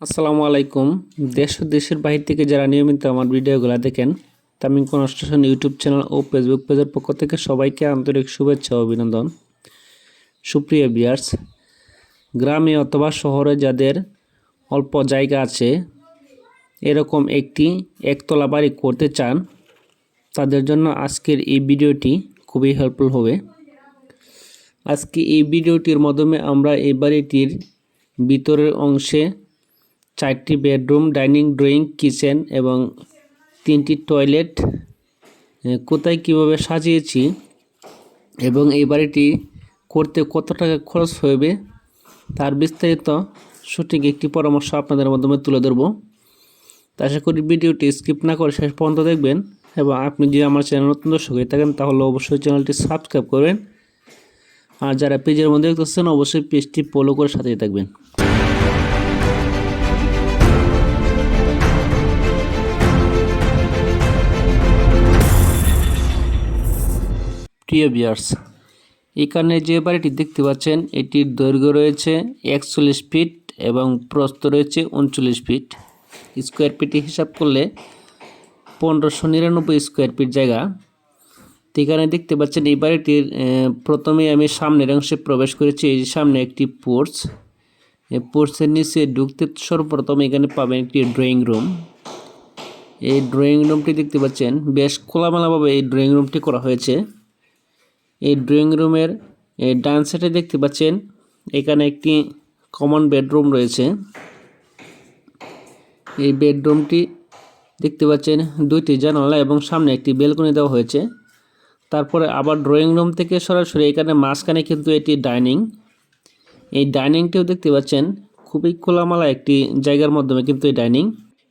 আসসালামু আলাইকুম। দেশ ও দেশের বাহির থেকে যারা নিয়মিত আমার ভিডিওগুলো দেখেন, তামিম কনস্ট্রাকশন ইউটিউব চ্যানেল ও ফেসবুক পেজের পক্ষ থেকে সবাইকে আন্তরিক শুভেচ্ছা ও অভিনন্দন। সুপ্রিয় বিয়ার্স গ্রামে অথবা শহরে যাদের অল্প জায়গা আছে, এরকম একটি একতলা বাড়ি করতে চান, তাদের জন্য আজকের এই ভিডিওটি খুবই হেল্পফুল হবে। আজকে এই ভিডিওটির মাধ্যমে আমরা এই বাড়িটির ভিতরের অংশে চারটি বেডরুম, ডাইনিং, ড্রয়িং, কিচেন এবং তিনটি টয়লেট। কোথায় কীভাবে সাজিয়েছি এবং এই বাড়িটি করতে কত টাকা খরচ হবে তার বিস্তারিত সঠিক একটি পরামর্শ আপনাদের মাধ্যমে তুলে ধরবো। আশা করি ভিডিওটি স্কিপ না করে শেষ পর্যন্ত দেখবেন এবং আপনি যদি আমার চ্যানেল নতুন দর্শক হয়ে থাকেন তাহলে অবশ্যই চ্যানেলটি সাবস্ক্রাইব করবেন। আর যারা পেজের মধ্যে দেখতেছেন, অবশ্যই পেজটি ফলো করে সাথেই থাকবেন। প্রিয় বিয়ার্স এখানে যে বাড়িটি দেখতে পাচ্ছেন, এটির দৈর্ঘ্য রয়েছে একচল্লিশ ফিট এবং প্রস্থ রয়েছে উনচল্লিশ ফিট। স্কোয়ার ফিটে হিসাব করলে পনেরোশো নিরানব্বই স্কোয়ার ফিট জায়গা। তো এখানে দেখতে পাচ্ছেন, এই বাড়িটির প্রথমে আমি সামনের অংশে প্রবেশ করেছি, এই সামনে একটি পোর্চ। এই পোর্চের নিচে ঢুকতে সর্বপ্রথম এখানে পাবেন একটি ড্রয়িং রুম। এই ড্রয়িং রুমটি দেখতে পাচ্ছেন, বেশ খোলামেলাভাবে এই ড্রয়িং রুমটি করা হয়েছে। এই ড্রয়িং রুমের ডান সাইডে দেখতে পাচ্ছেন, এখানে একটি কমন বেডরুম রয়েছে। এই বেডরুমটি দেখতে পাচ্ছেন, দুইটি জানালা এবং সামনে একটি বেলকনি দেওয়া হয়েছে। তারপরে আবার ড্রয়িং রুম থেকে সরাসরি এখানে মাঝখানে কিন্তু এটি ডাইনিং এই ডাইনিংটিও দেখতে পাচ্ছেন, খুবই খোলামালা একটি জায়গার মাধ্যমে কিন্তু এই ডাইনিং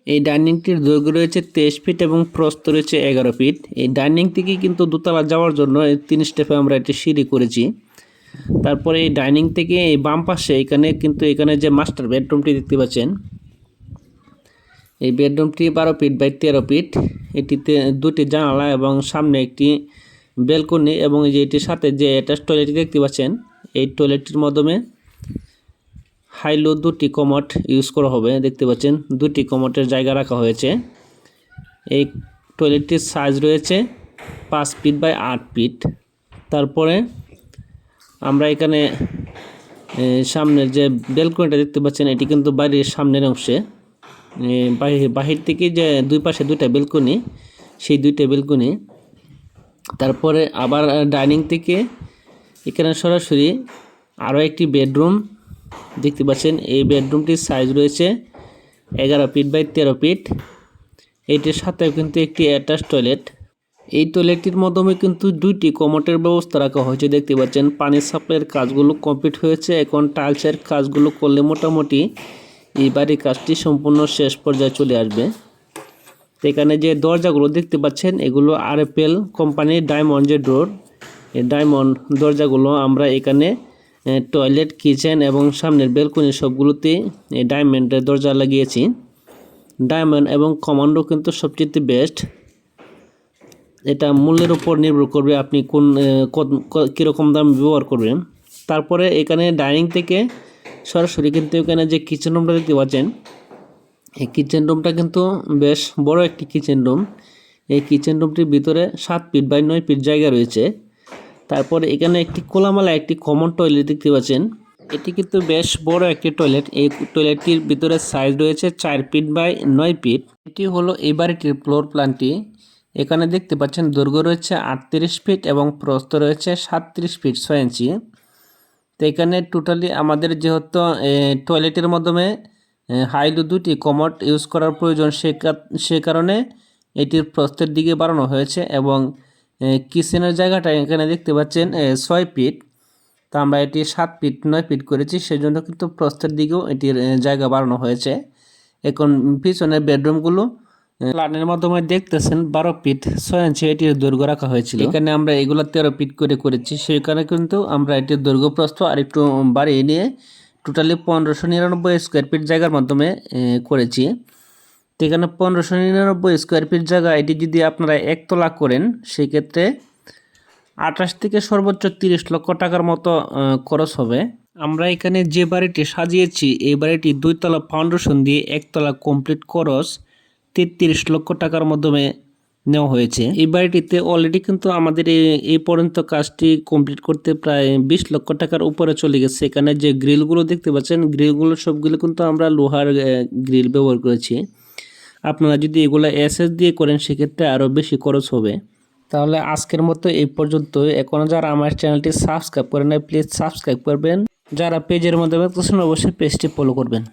এই ডাইনিংটির দৈর্ঘ্য রয়েছে তেইশ ফিট এবং প্রস্থ রয়েছে এগারো ফিট। এই ডাইনিং থেকে কিন্তু দোতলা যাওয়ার জন্য এই তিন স্টেপে আমরা একটি সিঁড়ি করেছি। তারপরে এই ডাইনিং থেকে এই বাম পাশে এখানে কিন্তু এখানে যে মাস্টার বেডরুমটি দেখতে পাচ্ছেন, এই বেডরুমটি বারো ফিট বাই তেরো ফিট। এটিতে দুটি জানালা এবং সামনে একটি বেলকনি এবং এই যে এটির সাথে যে অ্যাটাচ টয়লেটটি দেখতে পাচ্ছেন, এই টয়লেটটির মাধ্যমে হাইলো দুটি কমট ইউজ করা হবে, দেখতে পাচ্ছেন। দুটি কমটের জায়গা রাখা হয়েছে। এই টয়লেটটির সাইজ রয়েছে পাঁচ ফিট বাই আট ফিট তারপরে আমরা এখানে সামনের যে বেলকনিটা দেখতে পাচ্ছেন, এটি কিন্তু বাড়ির সামনের অংশে। বাহি- বাহির থেকে যে দুই পাশে দুইটা বেলকনি সেই দুইটা বেলকনি তারপরে আবার ডাইনিং থেকে এখানে সরাসরি আরও একটি বেডরুম দেখতে পাচ্ছেন, এই বেডরুমটির সাইজ রয়েছে এগারো ফিট বাই তেরো ফিট এইটির সাথেও কিন্তু একটি অ্যাটাচ টয়লেট এই টয়লেটটির মাধ্যমে কিন্তু দুইটি কমোটের ব্যবস্থা রাখা হয়েছে, দেখতে পাচ্ছেন। পানির সাপ্লাইয়ের কাজগুলো কমপ্লিট হয়েছে, এখন টাইলসের কাজগুলো করলে মোটামুটি এই বাড়ির কাজটি সম্পূর্ণ শেষ পর্যায়ে চলে আসবে। এখানে যে দরজাগুলো দেখতে পাচ্ছেন, এগুলো আরএফএল কোম্পানির ডায়মন্ড যে ডোর এই ডায়মন্ড দরজাগুলো আমরা এখানে টয়লেট কিচেন এবং সামনের বেলকনি সবগুলোতে ডায়মন্ডের দরজা লাগিয়েছি। ডায়মন্ড এবং কমান্ডো কিন্তু সবচেয়ে বেস্ট এটা মূল্যের উপর নির্ভর করবে আপনি কোন কীরকম দাম ব্যবহার করবেন। তারপরে এখানে ডাইনিং থেকে সরাসরি কিন্তু এখানে যে কিচেন রুমটা দেখতে পাচ্ছেন এই কিচেন রুমটা কিন্তু বেশ বড় একটি কিচেন রুম এই কিচেন রুমটির ভিতরে সাত ফিট বাই নয় ফিট জায়গা রয়েছে। তারপরে এখানে একটি কোলামালা একটি কমন টয়লেট দেখতে পাচ্ছেন। এটি কিন্তু বেশ বড় একটি টয়লেট এই টয়লেটটির ভিতরে সাইজ রয়েছে চার ফিট বাই নয় ফিট এটি হলো এই বাড়িটির ফ্লোর প্ল্যানটি এখানে দেখতে পাচ্ছেন দৈর্ঘ্য রয়েছে আটত্রিশ ফিট এবং প্রস্থ রয়েছে সাতত্রিশ ফিট ছয় ইঞ্চি তো এখানে টোটালি আমাদের যেহেতু টয়লেটের মাধ্যমে হাইলো দুটি কমট ইউজ করার প্রয়োজন সে কারণে এটির প্রস্থের দিকে বাড়ানো হয়েছে এবং কিচেনের জায়গাটা এখানে দেখতে পাচ্ছেন ছয় ফিট। তো আমরা এটি সাত ফিট, নয় ফিট করেছি, সেজন্য কিন্তু প্রস্থের দিকেও এটির জায়গা বাড়ানো হয়েছে। এখন পিছনের বেডরুমগুলো প্ল্যানের মাধ্যমে দেখতেছেন, বারো ফিট, ছয় ইঞ্চি এটির দৈর্ঘ্য রাখা হয়েছিল। এখানে আমরা এগুলো তেরো ফিট করে করেছি সেখানে কিন্তু আমরা এটির দৈর্ঘ্য প্রস্থ আর একটু বাড়িয়ে নিয়ে, টোটালি পনেরোশো নিরানব্বই স্কোয়ার ফিট জায়গার মাধ্যমে করেছি। তো এখানে পনেরোশো নিরানব্বই স্কোয়ার ফিট জায়গা। এটি যদি আপনারা একতলা করেন, সেক্ষেত্রে আঠাশ থেকে সর্বোচ্চ তিরিশ লক্ষ টাকার মতো খরচ হবে। আমরা এখানে যে বাড়িটি সাজিয়েছি, এই বাড়িটি দুইতলা ফাউন্ডেশন দিয়ে একতলা কমপ্লিট খরচ তেত্রিশ লক্ষ টাকার মাধ্যমে নেওয়া হয়েছে। এই বাড়িটিতে অলরেডি কিন্তু আমাদের এই পর্যন্ত কাজটি কমপ্লিট করতে প্রায় বিশ লক্ষ টাকার উপরে চলে গেছে। এখানে যে গ্রিলগুলো দেখতে পাচ্ছেন গ্রিলগুলো সবগুলো কিন্তু আমরা লোহার গ্রিল ব্যবহার করেছি। আপনারা যদি এগুলো এসএস দিয়ে করেন, সেক্ষেত্রে আরও বেশি খরচ হবে। তাহলে আজকের মতো এই পর্যন্ত এখনও যারা আমার চ্যানেলটি সাবস্ক্রাইব করেন প্লিজ সাবস্ক্রাইব করবেন। যারা পেজের মধ্যে অবশ্যই পেজটি ফলো করবেন।